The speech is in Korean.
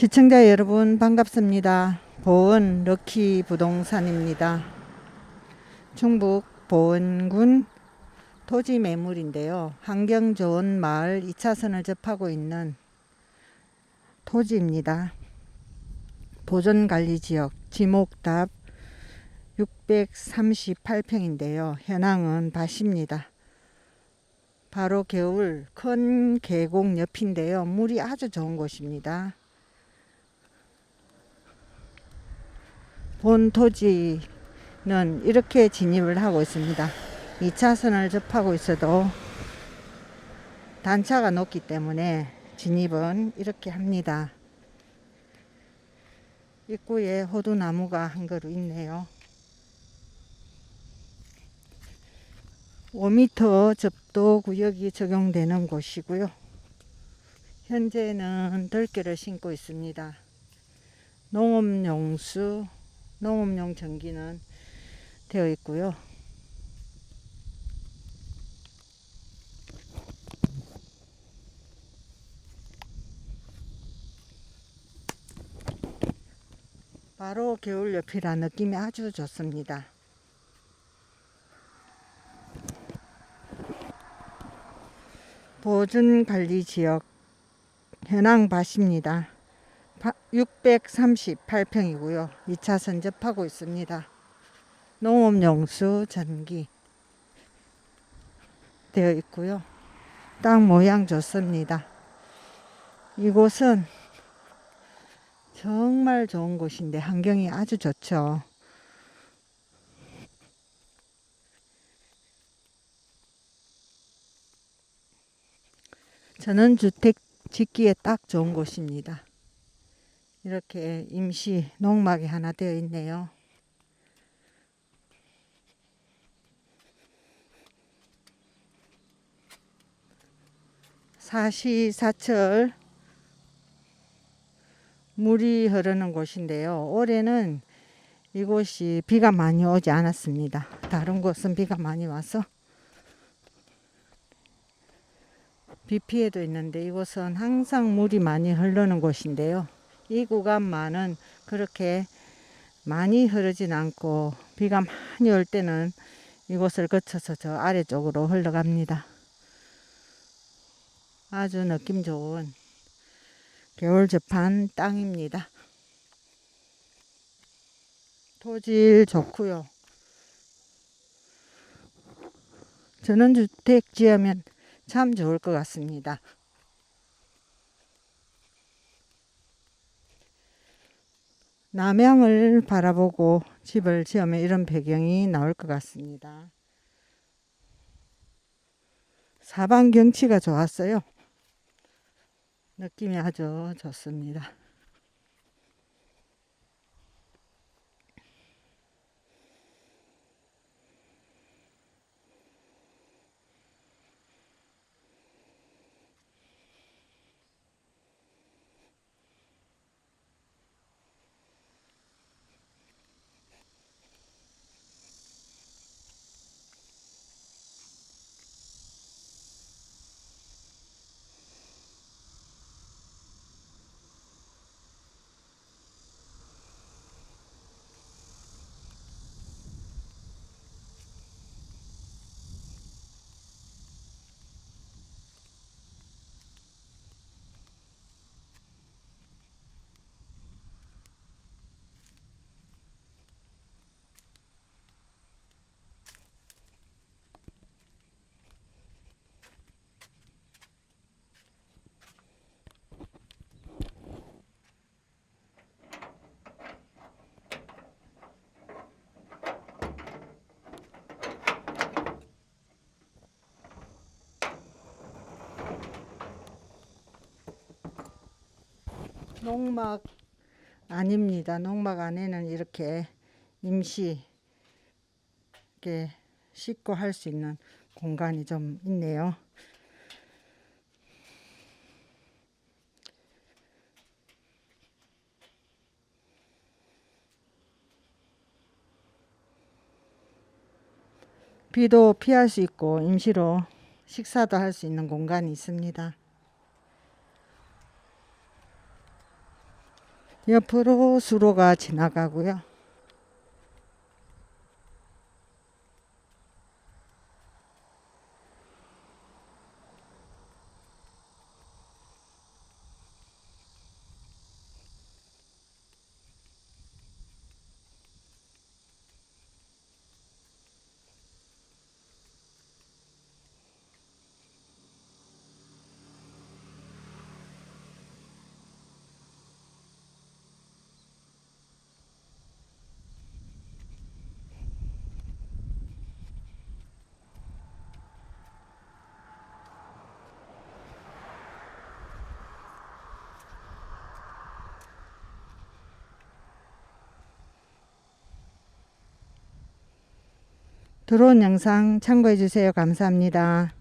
시청자 여러분 반갑습니다. 보은 럭키 부동산입니다. 충북 보은군 토지 매물인데요. 환경 좋은 마을 2차선을 접하고 있는 토지입니다. 보존 관리 지역 지목답 638평인데요. 현황은 밭입니다. 바로 겨울 큰 계곡 옆인데요. 물이 아주 좋은 곳입니다. 본 토지는 이렇게 진입을 하고 있습니다. 2차선을 접하고 있어도 단차가 높기 때문에 진입은 이렇게 합니다. 입구에 호두나무가 한 그루 있네요. 5m 접도 구역이 적용되는 곳이고요. 현재는 들깨를 심고 있습니다. 농업용수, 농업용 전기는 되어 있고요. 바로 겨울 옆이라 느낌이 아주 좋습니다. 보존 관리 지역 현황 밭입니다. 638평이고요. 2차 선 접하고 있습니다. 농업용수 전기 되어 있고요. 땅 모양 좋습니다. 이곳은 정말 좋은 곳인데 환경이 아주 좋죠. 저는 주택 짓기에 딱 좋은 곳입니다. 이렇게 임시 농막이 하나 되어 있네요. 사시사철 물이 흐르는 곳인데요. 올해는 이곳이 비가 많이 오지 않았습니다. 다른 곳은 비가 많이 와서 비 피해도 있는데 이곳은 항상 물이 많이 흐르는 곳인데요. 이 구간만은 그렇게 많이 흐르진 않고 비가 많이 올 때는 이곳을 거쳐서 저 아래쪽으로 흘러갑니다. 아주 느낌 좋은 겨울 접한 땅입니다. 토질 좋고요. 전원주택 지으면 참 좋을 것 같습니다. 남양을 바라보고 집을 지으면 이런 배경이 나올 것 같습니다. 사방 경치가 좋았어요. 느낌이 아주 좋습니다. 농막 아닙니다. 농막 안에는 이렇게 임시 이렇게 씻고 할 수 있는 공간이 좀 있네요. 비도 피할 수 있고 임시로 식사도 할 수 있는 공간이 있습니다. 옆으로 수로가 지나가고요. 들어온 영상 참고해 주세요. 감사합니다.